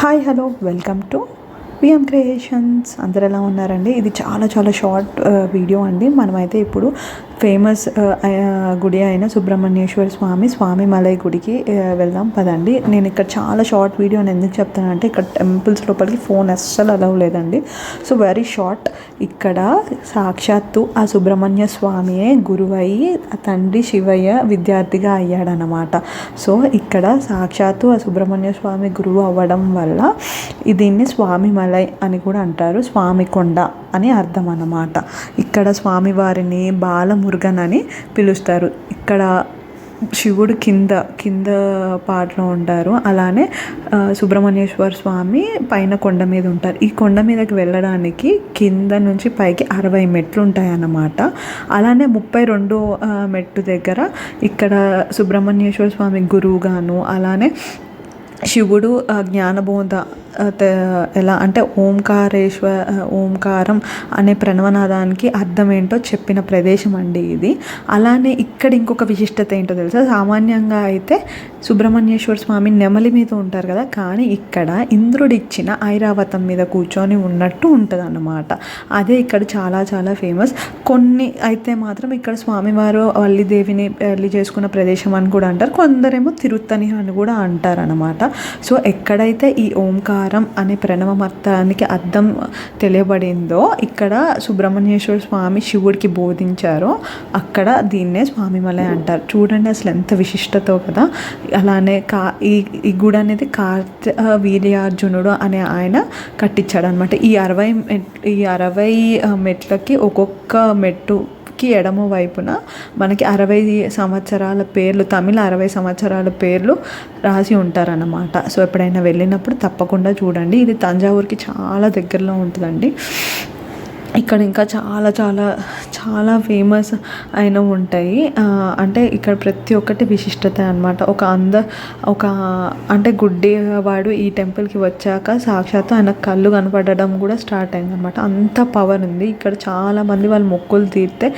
Hi hello welcome to VM Creations అందరు ఎలా ఉన్నారండి? ఇది చాలా చాలా షార్ట్ వీడియో అండి. మనమైతే ఇప్పుడు ఫేమస్ uh, uh, గుడి అయిన సుబ్రహ్మణ్యేశ్వర స్వామి స్వామి మలై గుడికి uh, వెళ్దాం పదండి. నేను ఇక్కడ చాలా షార్ట్ వీడియో అని ఎందుకు చెప్తానంటే ఇక్కడ టెంపుల్స్ లోపలికి ఫోన్ అస్సలు అలవ్ లేదండి. సో వెరీ షార్ట్ ఇక్కడ సాక్షాత్తు ఆ సుబ్రహ్మణ్య స్వామియే గురువయ్యి ఆ తండ్రి శివయ్య విద్యార్థిగా అయ్యాడనమాట సో ఇక్కడ సాక్షాత్తు ఆ సుబ్రహ్మణ్య స్వామి గురువు అవ్వడం వల్ల దీన్ని స్వామి మలై అని కూడా అంటారు స్వామి కొండ. అని అర్థం అన్నమాట ఇక్కడ స్వామివారిని బాలమురుగన్ అని పిలుస్తారు. ఇక్కడ శివుడు కింద కింద పాటలో ఉంటారు. అలానే సుబ్రహ్మణ్యేశ్వర స్వామి పైన కొండ మీద ఉంటారు. ఈ కొండ మీదకి వెళ్ళడానికి కింద నుంచి పైకి అరవై మెట్లు ఉంటాయి అన్నమాట అలానే ముప్పై రెండో మెట్టు దగ్గర ఇక్కడ సుబ్రహ్మణ్యేశ్వర స్వామి గురువుగాను అలానే శివుడు జ్ఞానబోధ ఎలా అంటే ఓంకారేశ్వర ఓంకారం అనే ప్రణవనాదానికి అర్థం ఏంటో చెప్పిన ప్రదేశం అండి ఇది. అలానే ఇక్కడ ఇంకొక విశిష్టత ఏంటో తెలుసా? సామాన్యంగా అయితే సుబ్రహ్మణ్యేశ్వర స్వామి నెమలి మీద ఉంటారు కదా? కానీ ఇక్కడ ఇంద్రుడు ఇచ్చిన ఐరావతం మీద కూర్చొని ఉన్నట్టు ఉంటుంది అన్నమాట అదే ఇక్కడ చాలా చాలా ఫేమస్. కొన్ని అయితే మాత్రం ఇక్కడ స్వామివారు వల్లిదేవిని పెళ్ళి చేసుకున్న ప్రదేశం అని కూడా అంటారు. కొందరేమో తిరుత్తని అని కూడా అంటారు అనమాట సో ఎక్కడైతే ఈ ఓంకారం అనే ప్రణవమర్థానికి అర్థం తెలియబడిందో ఇక్కడ సుబ్రహ్మణ్యేశ్వర స్వామి శివుడికి బోధించారో అక్కడ దీన్నే స్వామిమలై అంటారు. చూడండి అసలు ఎంత విశిష్టతో కదా. అలానే కా ఈ ఈ గుడి అనేది కార్త వీర్యార్జునుడు అనే ఆయన కట్టించాడు అనమాట ఈ అరవై మెట్ ఈ అరవై మెట్లకి ఒక్కొక్క మెట్టు కి ఎడమ వైపున మనకి అరవై సంవత్సరాల పేర్లు తమిళ అరవై సంవత్సరాల పేర్లు రాసి ఉంటారన్నమాట. సో ఎప్పుడైనా వెళ్ళినప్పుడు తప్పకుండా చూడండి. ఇది తంజావూరుకి చాలా దగ్గరలో ఉంటుందండి. ఇక్కడ ఇంకా చాలా చాలా చాలా ఫేమస్ అయిన ఉంటాయి. అంటే ఇక్కడ ప్రతి ఒక్కటి విశిష్టత అనమాట ఒక అంద ఒక అంటే గుడ్డి వాడు ఈ టెంపుల్కి వచ్చాక సాక్షాత్తు ఆయన కళ్ళు కనపడడం కూడా స్టార్ట్ అయింది అనమాట అంత పవర్ ఉంది. ఇక్కడ చాలామంది వాళ్ళు మొక్కులు తీరితే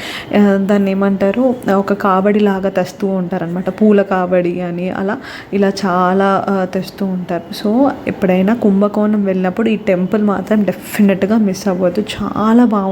దాన్ని ఏమంటారు? ఒక కాబడి లాగా తెస్తూ ఉంటారు అనమాట పూల కాబడి అని అలా ఇలా చాలా తెస్తూ ఉంటారు. సో ఎప్పుడైనా కుంభకోణం వెళ్ళినప్పుడు ఈ టెంపుల్ మాత్రం డెఫినెట్గా మిస్ అవ్వద్దు. చాలా చాలా బాగుంది